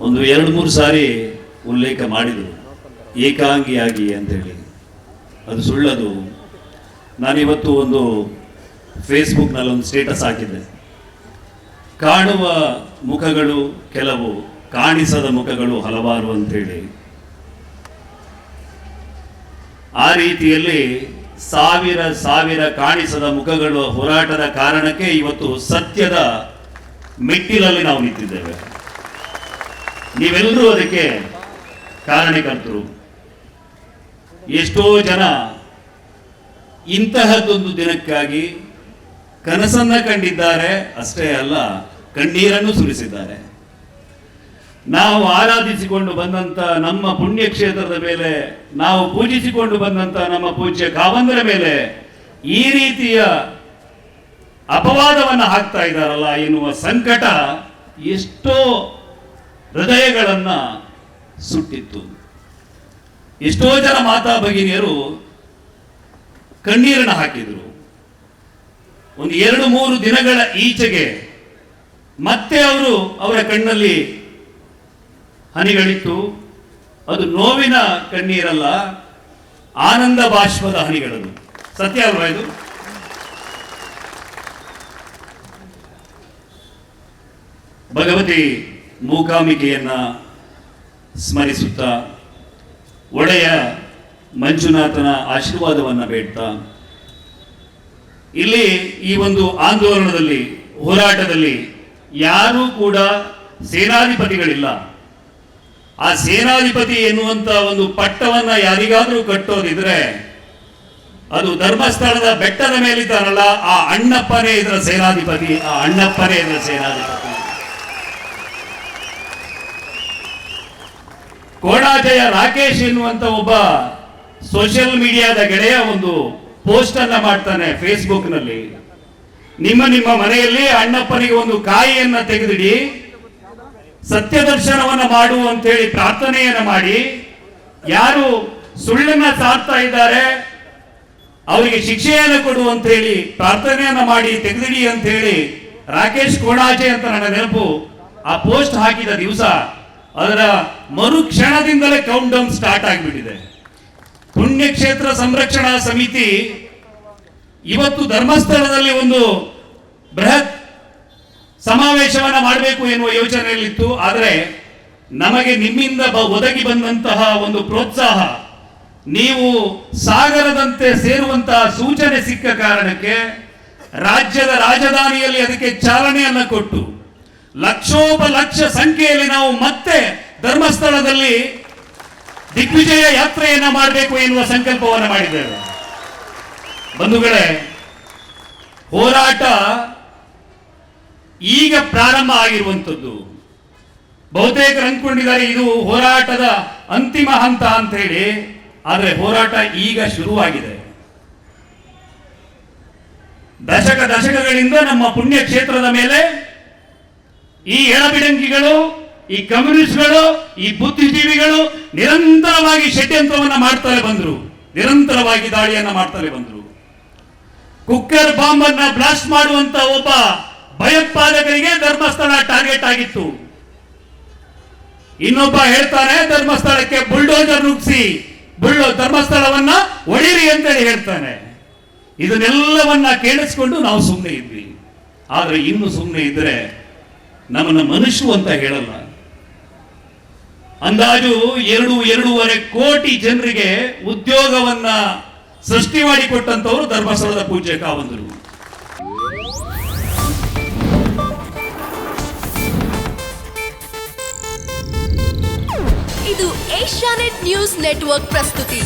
ಒಂದು ಎರಡು ಮೂರು ಸಾರಿ ಉಲ್ಲೇಖ ಮಾಡಿದರು ಏಕಾಂಗಿಯಾಗಿ ಅಂತೇಳಿ ಅದು ಸುಳ್ಳದು. ನಾನಿವತ್ತು ಒಂದು ಫೇಸ್ಬುಕ್ನಲ್ಲಿ ಒಂದು ಸ್ಟೇಟಸ್ ಹಾಕಿದ್ದೆ. ಕಾಣುವ ಮುಖಗಳು ಕೆಲವು, ಕಾಣಿಸದ ಮುಖಗಳು ಹಲವಾರು ಅಂತೇಳಿ ಆ ರೀತಿಯಲ್ಲಿ ಸಾವಿರ ಸಾವಿರ ಕಾಣಿಸದ ಮುಖಗಳು ಹೋರಾಟದ ಕಾರಣಕ್ಕೆ ಇವತ್ತು ಸತ್ಯದ ಮೆಟ್ಟಿಲಲ್ಲಿ ನಾವು ನಿಂತಿದ್ದೇವೆ. ನೀವೆಲ್ಲರೂ ಅದಕ್ಕೆ ಕಾರಣಕರ್ತರು. ಎಷ್ಟೋ ಜನ ಇಂತಹದ್ದೊಂದು ದಿನಕ್ಕಾಗಿ ಕನಸನ್ನ ಕಂಡಿದ್ದಾರೆ, ಅಷ್ಟೇ ಅಲ್ಲ, ಕಣ್ಣೀರನ್ನು ಸುರಿಸಿದ್ದಾರೆ. ನಾವು ಆರಾಧಿಸಿಕೊಂಡು ಬಂದಂತ ನಮ್ಮ ಪುಣ್ಯಕ್ಷೇತ್ರದ ಮೇಲೆ, ನಾವು ಪೂಜಿಸಿಕೊಂಡು ಬಂದಂತ ನಮ್ಮ ಪೂಜ್ಯ ಕಾವಂದರ ಮೇಲೆ ಈ ರೀತಿಯ ಅಪವಾದವನ್ನು ಹಾಕ್ತಾ ಇದ್ದಾರಲ್ಲ ಎನ್ನುವ ಸಂಕಟ ಎಷ್ಟೋ ಹೃದಯಗಳನ್ನ ಸುಟ್ಟಿತ್ತು. ಎಷ್ಟೋ ಜನ ಮಾತಾ ಭಗಿನಿಯರು ಕಣ್ಣೀರನ್ನು ಹಾಕಿದರು. ಒಂದು ಎರಡು ಮೂರು ದಿನಗಳ ಈಚೆಗೆ ಮತ್ತೆ ಅವರು ಅವರ ಕಣ್ಣಲ್ಲಿ ಹನಿಗಳಿತ್ತು. ಅದು ನೋವಿನ ಕಣ್ಣೀರಲ್ಲ, ಆನಂದ ಬಾಷ್ಪದ ಹನಿಗಳದು ಸತ್ಯ ಅಲ್ವಾ ಇದು? ಭಗವತಿ ಮೂಕಾಂಬಿಕೆಯನ್ನ ಸ್ಮರಿಸುತ್ತಾ ಒಡೆಯ ಮಂಜುನಾಥನ ಆಶೀರ್ವಾದವನ್ನು ಬೇಡ್ತಾ. ಇಲ್ಲಿ ಈ ಒಂದು ಆಂದೋಲನದಲ್ಲಿ, ಹೋರಾಟದಲ್ಲಿ ಯಾರೂ ಕೂಡ ಸೇನಾಧಿಪತಿಗಳಿಲ್ಲ. ಆ ಸೇನಾಧಿಪತಿ ಎನ್ನುವಂತ ಒಂದು ಪಟ್ಟವನ್ನ ಯಾರಿಗಾದ್ರೂ ಕಟ್ಟೋದಿದ್ರೆ ಅದು ಧರ್ಮಸ್ಥಳದ ಬೆಟ್ಟದ ಮೇಲಿದ್ದಾರಲ್ಲ, ಆ ಅಣ್ಣಪ್ಪನೇ ಇದರ ಸೇನಾಧಿಪತಿ, ಆ ಅಣ್ಣಪ್ಪನೇ ಇದರ ಸೇನಾಧಿಪತಿ. ಕೋಣಾಜಯ ರಾಕೇಶ್ ಎನ್ನುವಂತ ಒಬ್ಬ ಸೋಷಿಯಲ್ ಮೀಡಿಯಾದ ಗೆಳೆಯ ಒಂದು ಪೋಸ್ಟ್ ಅನ್ನ ಮಾಡ್ತಾನೆ ಫೇಸ್ಬುಕ್ನಲ್ಲಿ ನಿಮ್ಮ ನಿಮ್ಮ ಮನೆಯಲ್ಲಿ ಅಣ್ಣಪ್ಪನಿಗೆ ಒಂದು ಕಾಯಿಯನ್ನ ತೆಗೆದಿಡಿ ಸತ್ಯ ದರ್ಶನವನ್ನ ಮಾಡು ಅಂತ ಹೇಳಿ ಪ್ರಾರ್ಥನೆಯನ್ನ ಮಾಡಿ. ಯಾರು ಸುಳ್ಳನ್ನ ಸಾರ್ತಾ ಇದ್ದಾರೆ, ಅವರಿಗೆ ಶಿಕ್ಷೆಯನ್ನು ಕೊಡು ಅಂತ ಹೇಳಿ ಪ್ರಾರ್ಥನೆಯನ್ನ ಮಾಡಿ ತೆಗೆದಿಡಿ ಅಂತ ಹೇಳಿ ರಾಕೇಶ್ ಕೋಣಾಜೆ ಅಂತ ನನ್ನ ನೆನಪು ಆ ಪೋಸ್ಟ್ ಹಾಕಿದ ದಿವಸ. ಅದರ ಮರುಕ್ಷಣದಿಂದಲೇ ಕೌಂಟ್ ಡೌನ್ ಸ್ಟಾರ್ಟ್ ಆಗಿಬಿಟ್ಟಿದೆ. ಪುಣ್ಯಕ್ಷೇತ್ರ ಸಂರಕ್ಷಣಾ ಸಮಿತಿ ಇವತ್ತು ಧರ್ಮಸ್ಥಳದಲ್ಲಿ ಒಂದು ಬೃಹತ್ ಸಮಾವೇಶವನ್ನು ಮಾಡಬೇಕು ಎನ್ನುವ ಯೋಚನೆಯಲ್ಲಿತ್ತು. ಆದರೆ ನಮಗೆ ನಿಮ್ಮಿಂದ ಒದಗಿ ಬಂದಂತಹ ಒಂದು ಪ್ರೋತ್ಸಾಹ, ನೀವು ಸಾಗರದಂತೆ ಸೇರುವಂತಹ ಸೂಚನೆ ಸಿಕ್ಕ ಕಾರಣಕ್ಕೆ ರಾಜ್ಯದ ರಾಜಧಾನಿಯಲ್ಲಿ ಅದಕ್ಕೆ ಚಾಲನೆಯನ್ನು ಕೊಟ್ಟು ಲಕ್ಷೋಪಲಕ್ಷ ಸಂಖ್ಯೆಯಲ್ಲಿ ನಾವು ಮತ್ತೆ ಧರ್ಮಸ್ಥಳದಲ್ಲಿ ದಿಗ್ವಿಜಯ ಯಾತ್ರೆಯನ್ನ ಮಾಡಬೇಕು ಎನ್ನುವ ಸಂಕಲ್ಪವನ್ನು ಮಾಡಿದ್ದೇವೆ. ಬಂಧುಗಳೇ, ಹೋರಾಟ ಈಗ ಪ್ರಾರಂಭ ಆಗಿರುವಂಥದ್ದು. ಬಹುತೇಕರು ಅಂದ್ಕೊಂಡಿದ್ದಾರೆ ಇದು ಹೋರಾಟದ ಅಂತಿಮ ಹಂತ ಅಂತ ಹೇಳಿ ಆದರೆ ಹೋರಾಟ ಈಗ ಶುರುವಾಗಿದೆ. ದಶಕ ದಶಕಗಳಿಂದ ನಮ್ಮ ಪುಣ್ಯ ಕ್ಷೇತ್ರದ ಮೇಲೆ ಈ ಎಡಬಿಡಂಕಿಗಳು, ಈ ಕಮ್ಯುನಿಸ್ಟ್ಗಳು, ಈ ಬುದ್ಧಿಜೀವಿಗಳು ನಿರಂತರವಾಗಿ ಷಡ್ಯಂತ್ರವನ್ನು ಮಾಡ್ತಾರೆ ಬಂದರು. ನಿರಂತರವಾಗಿ ದಾಳಿಯನ್ನ ಮಾಡ್ತಾರೆ ಬಂದರು. ಕುಕ್ಕರ್ ಬಾಂಬ್ ಅನ್ನ ಬ್ಲಾಸ್ಟ್ ಮಾಡುವಂತ ಒಬ್ಬ ಭಯೋತ್ಪಾದಕರಿಗೆ ಧರ್ಮಸ್ಥಳ ಟಾರ್ಗೆಟ್ ಆಗಿತ್ತು. ಇನ್ನೊಬ್ಬ ಹೇಳ್ತಾನೆ, ಧರ್ಮಸ್ಥಳಕ್ಕೆ ಬುಲ್ಡೋಜರ್ ನುಗ್ಸಿ ಬುಲ್ಡೋ, ಧರ್ಮಸ್ಥಳವನ್ನ ಒಡಿರಿ ಅಂತೇಳಿ ಹೇಳ್ತಾನೆ. ಇದನ್ನೆಲ್ಲವನ್ನ ಕೇಳಿಸ್ಕೊಂಡು ನಾವು ಸುಮ್ಮನೆ ಇದ್ವಿ. ಆದ್ರೆ ಇನ್ನು ಸುಮ್ಮನೆ ಇದ್ರೆ ನಮ್ಮನ್ನ ಮನುಷ್ಯ ಅಂತ ಹೇಳಲ್ಲ. ಅಂದಾಜು ಎರಡು, ಎರಡೂವರೆ ಕೋಟಿ ಜನರಿಗೆ ಉದ್ಯೋಗವನ್ನ ಸೃಷ್ಟಿ ಮಾಡಿಕೊಟ್ಟಂತವರು ಧರ್ಮಸ್ಥಳದ ಪೂಜೆ ಕಾವಂದರು. ಇದು ಏಷ್ಯಾನೆಟ್ ನ್ಯೂಸ್ ನೆಟ್ವರ್ಕ್ ಪ್ರಸ್ತುತಿ.